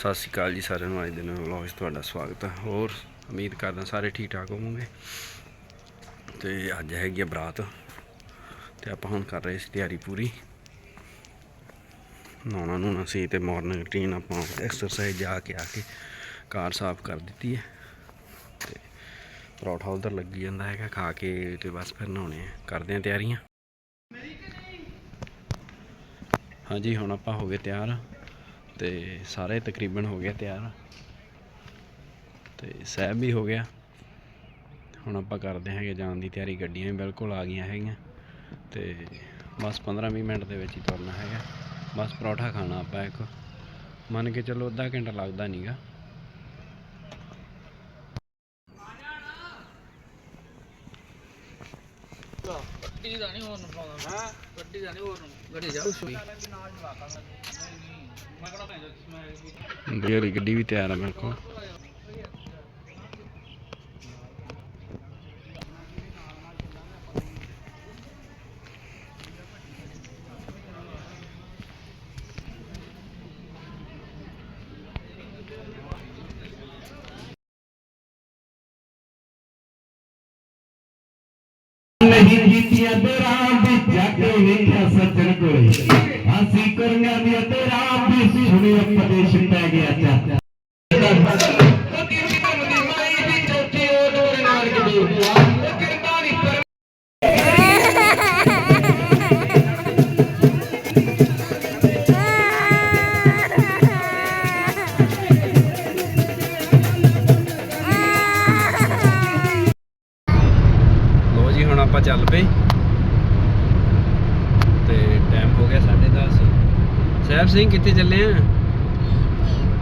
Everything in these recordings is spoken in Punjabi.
ਸਤਿ ਸ਼੍ਰੀ ਅਕਾਲ ਜੀ ਸਾਰਿਆਂ ਨੂੰ। ਅੱਜ ਦੇ ਨਵੇਂ ਵਲੌਗ 'ਚ ਤੁਹਾਡਾ ਸਵਾਗਤ ਹੈ। ਹੋਰ ਉਮੀਦ ਕਰਦਾ ਸਾਰੇ ਠੀਕ ਠਾਕ ਹੋਵੋਗੇ। ਤੇ ਅੱਜ ਹੈਗੀ ਆ ਬਰਾਤ। ਤੇ ਆਪਾਂ ਹੁਣ ਕਰ ਰਹੇ ਸੀ ਤਿਆਰੀ ਪੂਰੀ। ਨਹਾਉਣਾ ਨੂਣਾ ਸੀ ਤੇ ਮਾਰਨਿੰਗ ਰੂਟੀਨ ਆਪਾਂ ਐਕਸਰਸਾਈਜ਼ ਜਾ ਕੇ ਆ ਕੇ ਕਾਰ ਸਾਫ਼ ਕਰ ਦਿੱਤੀ ਹੈ। ਤੇ ਪਰੌਠਾ ਉਧਰ ਲੱਗੀ ਜਾਂਦਾ ਹੈਗਾ, ਖਾ ਕੇ ਤੇ ਬਸ ਫਿਰ ਨਹਾਉਣੇ ਕਰਦੇ ਆ ਤਿਆਰੀਆਂ। ਹਾਂਜੀ, ਹੁਣ ਆਪਾਂ ਹੋ ਗਏ ਤਿਆਰ। ਤੇ ਸਾਰੇ ਤਕਰੀਬਨ ਹੋ ਗਿਆ ਤਿਆਰ। ਤੇ ਸਹਿਬ ਵੀ ਹੋ ਗਿਆ। ਹੁਣ ਆਪਾਂ ਕਰਦੇ ਹੈਗੇ ਜਾਣ ਦੀ ਤਿਆਰੀ। ਗੱਡੀਆਂ ਵੀ ਬਿਲਕੁਲ ਆ ਗਈਆਂ ਹੈਗੀਆਂ। ਤੇ ਬਸ 15-20 ਮਿੰਟ ਦੇ ਵਿੱਚ ਹੀ ਤੁਰਨਾ ਹੈਗਾ। ਬਸ ਪਰੌਠਾ ਖਾਣਾ ਆਪਾਂ ਇੱਕ। ਮੰਨ ਕੇ ਚੱਲੋ ਅੱਧਾ ਘੰਟਾ ਲੱਗਦਾ ਨਹੀਂਗਾ ਗੱਡੀ ਦਾ ਨਹੀਂ ਹੋਰ ਨੂੰ ਪਾਉਂਦਾ। ਹਾਂ ਗੱਡੀ ਦਾ ਨਹੀਂ ਹੋਰ ਨੂੰ। ਗੱਡੀ ਜਾਊ ਸੂਈ ਮੇਰੀ ਗੱਡੀ ਵੀ ਤਿਆਰ ਆ ਮੇਰੇ ਕਰੀਆਂ ਤੇਰਾ ਵੀ ਸੁਣੀ ਉਪਦੇਸ਼ ਪੈ ਗਿਆ ਚਾਚਾ ਲੋ ਜੀ ਹੁਣ ਆਪਾਂ ਚੱਲ ਪਏ ਤੇ ਟਾਈਮ ਹੋ ਗਿਆ 10:30 ਸਹਿਬ ਸਿੰਘ ਕਿੱਥੇ ਚੱਲੇ ਆ?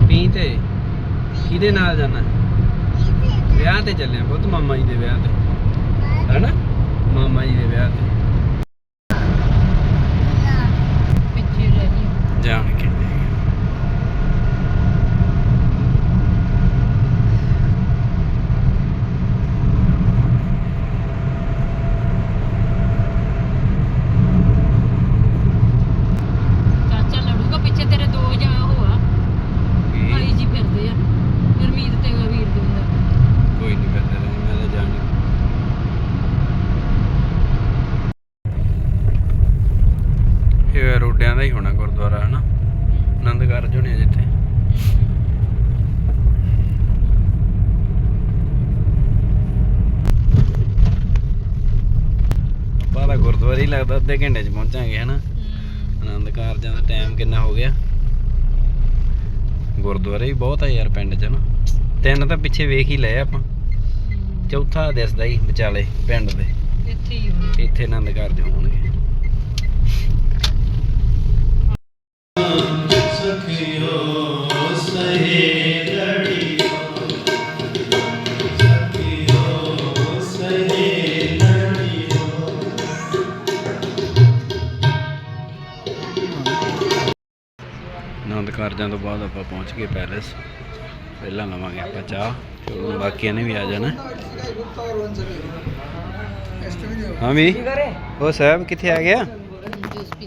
ਪੀ ਤੇ। ਕਿਹਦੇ ਨਾਲ ਜਾਣਾ? ਵਿਆਹ ਤੇ ਚੱਲੇ ਆ ਪੁੱਤ ਮਾਮਾ ਜੀ ਦੇ ਵਿਆਹ ਤੇ। ਹੈਨਾ? ਮਾਮਾ ਜੀ ਦੇ ਵਿਆਹ ਤੇ। ਪਿੱਛੇ ਰਹਿ ਜਾਣ ਕੇ ਚਾਚਾ ਲੜੂਗਾ ਪਿੱਛੇ ਤੇਰੇ ਦੋ ਜਾਂ ਹੋਆ ਭਾਈ ਜੀ ਫਿਰਦੇ ਆ ਗੁਰਮੀਤ ਤੇ ਵੀਰ ਦੁੰਦਾ ਕੋਈ ਨਹੀਂ ਕਰਦਾ ਮੈਂ ਤਾਂ ਜਾਣ ਇਹ ਰੋਡਿਆਂ ਦਾ ਹੀ ਹੋਣਾ ਗੁਰਦੁਆਰਾ ਹਨਾ ਆਨੰਦ ਕਾਰਜ ਹੋਣੇ ਆ ਜਿੱਥੇ ਆਪਾਂ ਹੀ ਲੱਗਦਾ ਅੱਧੇ ਘੰਟੇ 'ਚ ਪਹੁੰਚਾਂਗੇ ਹਨਾ? ਆਨੰਦ ਕਾਰਜਾਂ ਦਾ ਟਾਈਮ ਕਿੰਨਾ ਹੋ ਗਿਆ? ਗੁਰਦੁਆਰੇ ਵੀ ਬਹੁਤ ਆ ਯਾਰ ਪਿੰਡ 'ਚ ਨਾ ਤਿੰਨ ਤਾਂ ਪਿੱਛੇ ਵੇਖ ਹੀ ਲਏ ਆਪਾਂ। ਚੌਥਾ ਦਿਸਦਾ ਹੀ ਵਿਚਾਲੇ ਪਿੰਡ ਦੇ। ਇੱਥੇ ਹੀ ਹੋਣੀ ਇੱਥੇ ਆਨੰਦ ਕਾਰਜ ਹੋਣਗੇ। ਆਨੰਦ ਕਾਰਜਾਂ ਤੋਂ ਬਾਅਦ ਆਪਾਂ ਪਹੁੰਚ ਗਏ ਪੈਲੇਸ। ਪਹਿਲਾਂ ਲਵਾਂਗੇ ਆਪਾਂ ਚਾਹ ਤੇ ਹੁਣ ਬਾਕੀਆਂ ਨੇ ਵੀ ਆ ਜਾਣਾ। ਹਾਂ ਵੀ ਉਹ ਸਾਹਿਬ ਕਿੱਥੇ ਆ ਗਿਆ? ਜੂਸ ਪੀ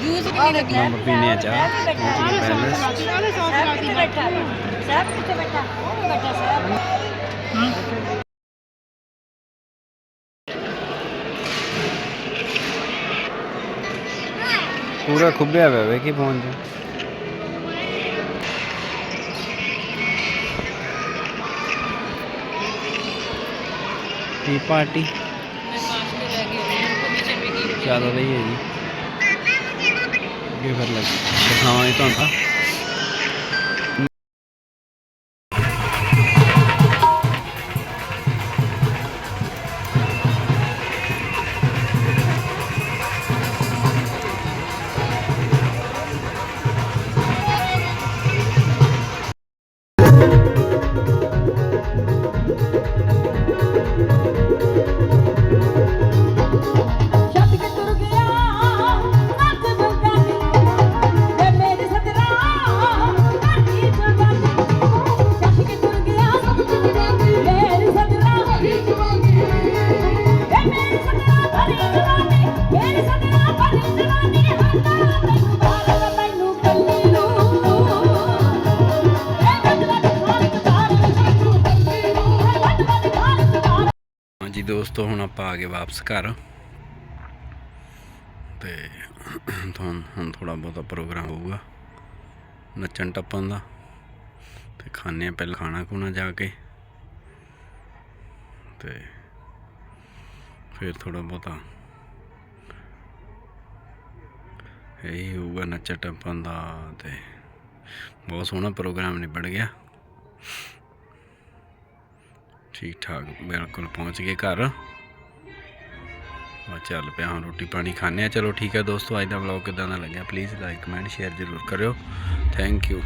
ਜੂਸ ਕਿੰਨੀ ਲੱਗੀ? ਨੰਬਰ ਪੀਣੇ ਆ ਚਾਹ। ਪਹੁੰਚ ਗਏ ਪੈਲੇਸ। ਸਾਹਿਬ ਕਿੱਥੇ ਬੈਠਾ? ਸਾਹਿਬ ਕਿੱਥੇ ਬੈਠਾ? ਉਹ ਬੈਠਾ? ਸਾਹਿਬ ਪੂਰਾ ਖੁੱਬਿਆ ਹੋਇਆ ਵੇ ਕੀ ਫੋਨ 'ਚ ਟੀ ਪਾਰਟੀ ਮੈਂ ਕਾਸ਼ ਤੇ ਰਹਿ ਗਈ ਹੋਣੀ ਉਹ ਪਿੱਛੇ ਦੋਸਤੋ ਹੁਣ ਆਪਾਂ ਆ ਗਏ ਵਾਪਸ ਘਰ। ਤੇ ਤੁਹਾਨੂੰ ਹੁਣ ਥੋੜਾ ਬਹੁਤਾ ਪ੍ਰੋਗਰਾਮ ਹੋਊਗਾ। ਨੱਚਣ ਟੱਪਣ ਦਾ। ਤੇ ਖਾਣੇ ਆ ਪਹਿਲਾਂ ਖਾਣਾ ਖੂਣਾ ਜਾ ਕੇ। ਤੇ ਫਿਰ ਥੋੜਾ ਬਹੁਤਾ ਇਹੀ ਹੋਊਗਾ ਨੱਚਣ ਟੱਪਣ ਦਾ ਤੇ ਬਹੁਤ ਸੋਹਣਾ ਪ੍ਰੋਗਰਾਮ ਨਿਬੜ ਗਿਆ। ਠੀਕ ਠਾਕ ਬਿਲਕੁਲ ਪਹੁੰਚ ਗਏ ਘਰ। ਆ ਚੱਲ ਪਿਆ ਹੁਣ ਰੋਟੀ ਪਾਣੀ ਖਾਣੇ ਆ ਚਲੋ ਠੀਕ ਹੈ ਦੋਸਤੋ, ਅੱਜ ਦਾ ਵਲੌਗ ਕਿਦਾਂ ਦਾ ਲੱਗਿਆ? ਪਲੀਜ਼ ਲਾਈਕ ਕਮੈਂਟ ਸ਼ੇਅਰ ਜ਼ਰੂਰ ਕਰਿਓ। Thank you